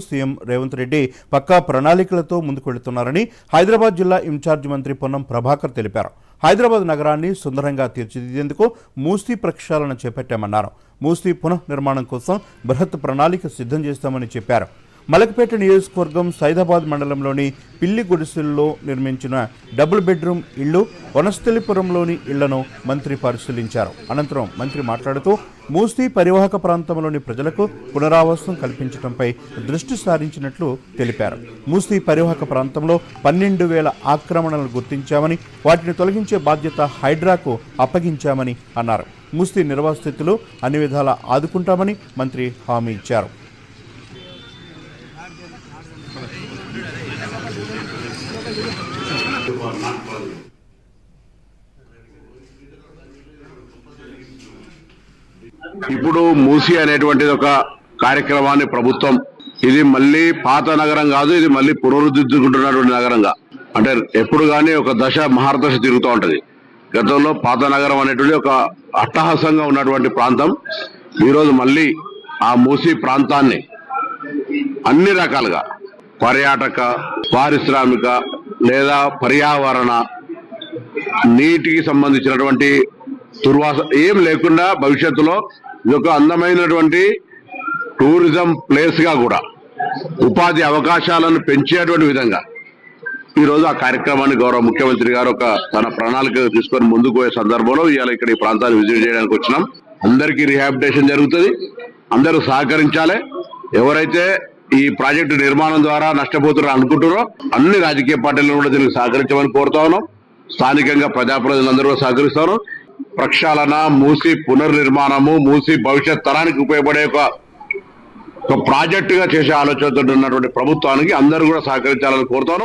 CM Revanth Reddy పక్కా ప్రణాళికలతో ముందుకు వెళుతున్నారని హైదరాబాద్ జిల్లా ఇన్ఛార్జ్ మంత్రి పొన్నం ప్రభాకర్ తెలిపారు. హైదరాబాద్ నగరాన్ని సుందరంగా తీర్చిదిద్దేందుకు మూస్తీ ప్రక్షాళన చేపట్టామన్నారు. మూస్తీ పునఃనిర్మాణం కోసం బృహత్ ప్రణాళిక సిద్ధం చేస్తామని చెప్పారు. మలకపేట నియోజకవర్గం సైదాబాద్ మండలంలోని పిల్లి గుడిసెల్లో నిర్మించిన డబుల్ బెడ్రూమ్ ఇళ్ళు వనస్థలిపురంలోని ఇళ్ళను మంత్రి పరిశీలించారు. అనంతరం మంత్రి మాట్లాడుతూ మూసీ పరివాహక ప్రాంతంలోని ప్రజలకు పునరావాసం కల్పించడంపై దృష్టి సారించినట్లు తెలిపారు. మూసీ పరివాహక ప్రాంతంలో పన్నెండు వేల ఆక్రమణలు గుర్తించామని వాటిని తొలగించే బాధ్యత హైడ్రాకు అప్పగించామని అన్నారు. మూసీ నిర్వాసితులు అన్ని విధాలా ఆదుకుంటామని మంత్రి హామీ ఇచ్చారు. ఇప్పుడు మూసి అనేటువంటిది ఒక కార్యక్రమాన్ని ప్రభుత్వం. ఇది మళ్ళీ పాత నగరం కాదు ఇది మళ్ళీ పునరుద్ధరించుకుంటున్నటువంటి నగరంగా. అంటే ఎప్పుడు కానీ ఒక దశ మహారదశ తిరుగుతూ ఉంటది. గతంలో పాత నగరం అనేటువంటి ఒక అట్టహాసంగా ఉన్నటువంటి ప్రాంతం. ఈరోజు మళ్ళీ ఆ మూసి ప్రాంతాన్ని అన్ని రకాలుగా పర్యాటక పారిశ్రామిక లేదా పర్యావరణ నీటికి సంబంధించినటువంటి దుర్వాస ఏం లేకుండా భవిష్యత్తులో ఇది ఒక అందమైనటువంటి టూరిజం ప్లేస్గా కూడా ఉపాధి అవకాశాలను పెంచేటువంటి విధంగా ఈరోజు ఆ కార్యక్రమాన్ని గౌరవ ముఖ్యమంత్రి గారు ఒక తన ప్రణాళిక తీసుకొని ముందుకు పోయే సందర్భంలో ఇవాళ ఇక్కడ ఈ ప్రాంతాన్ని విజిట్ చేయడానికి వచ్చినాం. అందరికీ రిహాబిటేషన్ జరుగుతుంది. అందరూ సహకరించాలి. ఎవరైతే ఈ ప్రాజెక్టు నిర్మాణం ద్వారా నష్టపోతున్నారు అనుకుంటున్నారో అన్ని రాజకీయ పార్టీలను కూడా దీనికి సహకరించమని కోరుతా ఉన్నాం. స్థానికంగా ప్రజాప్రతినిధులందరూ కూడా సహకరిస్తారు ప్రక్షాళన మూసి పునర్నిర్మాణము మూసి భవిష్యత్ తరానికి ఉపయోగపడే ఒక ఒక ప్రాజెక్టుగా చేసే ఆలోచనతో ఉన్నటువంటి ప్రభుత్వానికి అందరూ కూడా సహకరించాలని కోరుతాను